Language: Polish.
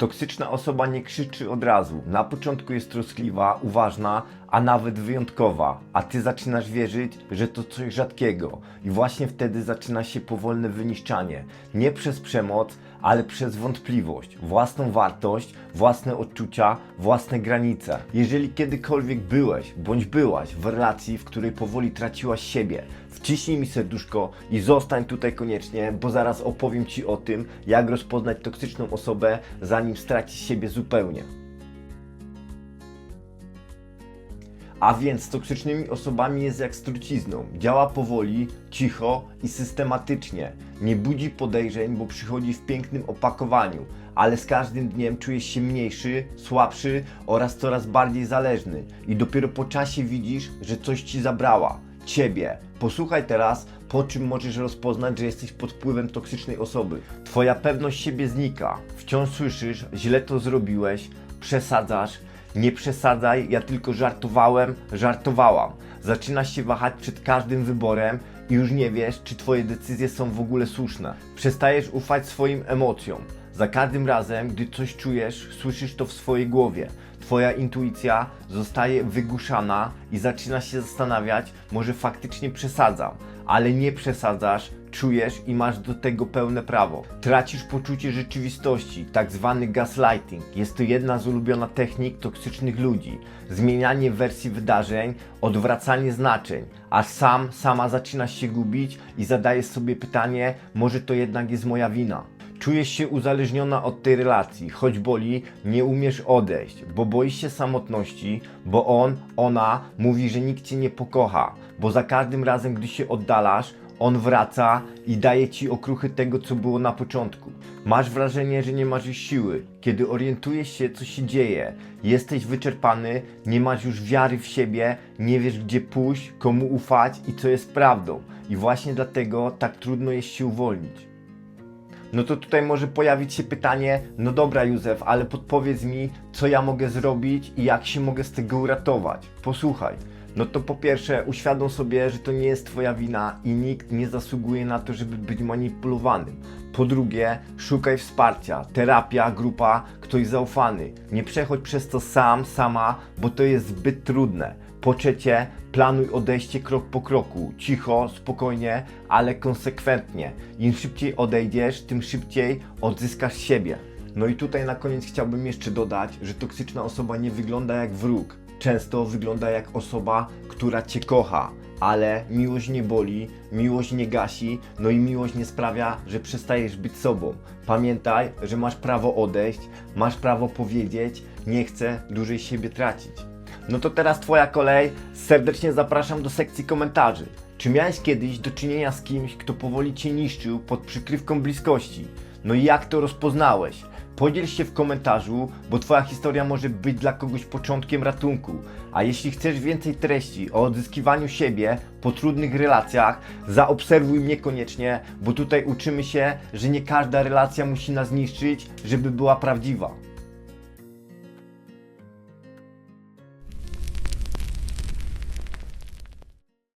Toksyczna osoba nie krzyczy od razu. Na początku jest troskliwa, uważna, a nawet wyjątkowa, a ty zaczynasz wierzyć, że to coś rzadkiego. I właśnie wtedy zaczyna się powolne wyniszczanie. Nie przez przemoc, ale przez wątpliwość, własną wartość, własne odczucia, własne granice. Jeżeli kiedykolwiek byłeś bądź byłaś w relacji, w której powoli traciłaś siebie, wciśnij mi serduszko i zostań tutaj koniecznie, bo zaraz opowiem Ci o tym, jak rozpoznać toksyczną osobę, zanim stracisz siebie zupełnie. A więc z toksycznymi osobami jest jak z trucizną. Działa powoli, cicho i systematycznie. Nie budzi podejrzeń, bo przychodzi w pięknym opakowaniu, ale z każdym dniem czujesz się mniejszy, słabszy oraz coraz bardziej zależny. I dopiero po czasie widzisz, że coś ci zabrała. Ciebie. Posłuchaj teraz, po czym możesz rozpoznać, że jesteś pod wpływem toksycznej osoby. Twoja pewność siebie znika. Wciąż słyszysz, źle to zrobiłeś, przesadzasz, nie przesadzaj, ja tylko żartowałem, żartowałam. Zaczynasz się wahać przed każdym wyborem i już nie wiesz, czy twoje decyzje są w ogóle słuszne. Przestajesz ufać swoim emocjom. Za każdym razem, gdy coś czujesz, słyszysz to w swojej głowie. Twoja intuicja zostaje wygłuszana i zaczynasz się zastanawiać, może faktycznie przesadzam, ale nie przesadzasz, czujesz i masz do tego pełne prawo. Tracisz poczucie rzeczywistości, tak zwany gaslighting. Jest to jedna z ulubionych technik toksycznych ludzi. Zmienianie wersji wydarzeń, odwracanie znaczeń, aż sam, sama zaczynasz się gubić i zadajesz sobie pytanie, może to jednak jest moja wina. Czujesz się uzależniona od tej relacji, choć boli, nie umiesz odejść, bo boisz się samotności, bo on, ona mówi, że nikt cię nie pokocha, bo za każdym razem, gdy się oddalasz, on wraca i daje ci okruchy tego, co było na początku. Masz wrażenie, że nie masz już siły. Kiedy orientujesz się, co się dzieje, jesteś wyczerpany, nie masz już wiary w siebie, nie wiesz, gdzie pójść, komu ufać i co jest prawdą. I właśnie dlatego tak trudno jest się uwolnić. No to tutaj może pojawić się pytanie, no dobra Józef, ale podpowiedz mi, co ja mogę zrobić i jak się mogę z tego uratować. Posłuchaj. No to po pierwsze, uświadom sobie, że to nie jest Twoja wina i nikt nie zasługuje na to, żeby być manipulowanym. Po drugie, szukaj wsparcia, terapia, grupa, ktoś zaufany. Nie przechodź przez to sam, sama, bo to jest zbyt trudne. Po trzecie, planuj odejście krok po kroku, cicho, spokojnie, ale konsekwentnie. Im szybciej odejdziesz, tym szybciej odzyskasz siebie. No i tutaj na koniec chciałbym jeszcze dodać, że toksyczna osoba nie wygląda jak wróg. Często wygląda jak osoba, która cię kocha, ale miłość nie boli, miłość nie gasi, no i miłość nie sprawia, że przestajesz być sobą. Pamiętaj, że masz prawo odejść, masz prawo powiedzieć, nie chcę dłużej siebie tracić. No to teraz Twoja kolej. Serdecznie zapraszam do sekcji komentarzy. Czy miałeś kiedyś do czynienia z kimś, kto powoli Cię niszczył pod przykrywką bliskości? No i jak to rozpoznałeś? Podziel się w komentarzu, bo Twoja historia może być dla kogoś początkiem ratunku. A jeśli chcesz więcej treści o odzyskiwaniu siebie po trudnych relacjach, zaobserwuj mnie koniecznie, bo tutaj uczymy się, że nie każda relacja musi nas niszczyć, żeby była prawdziwa.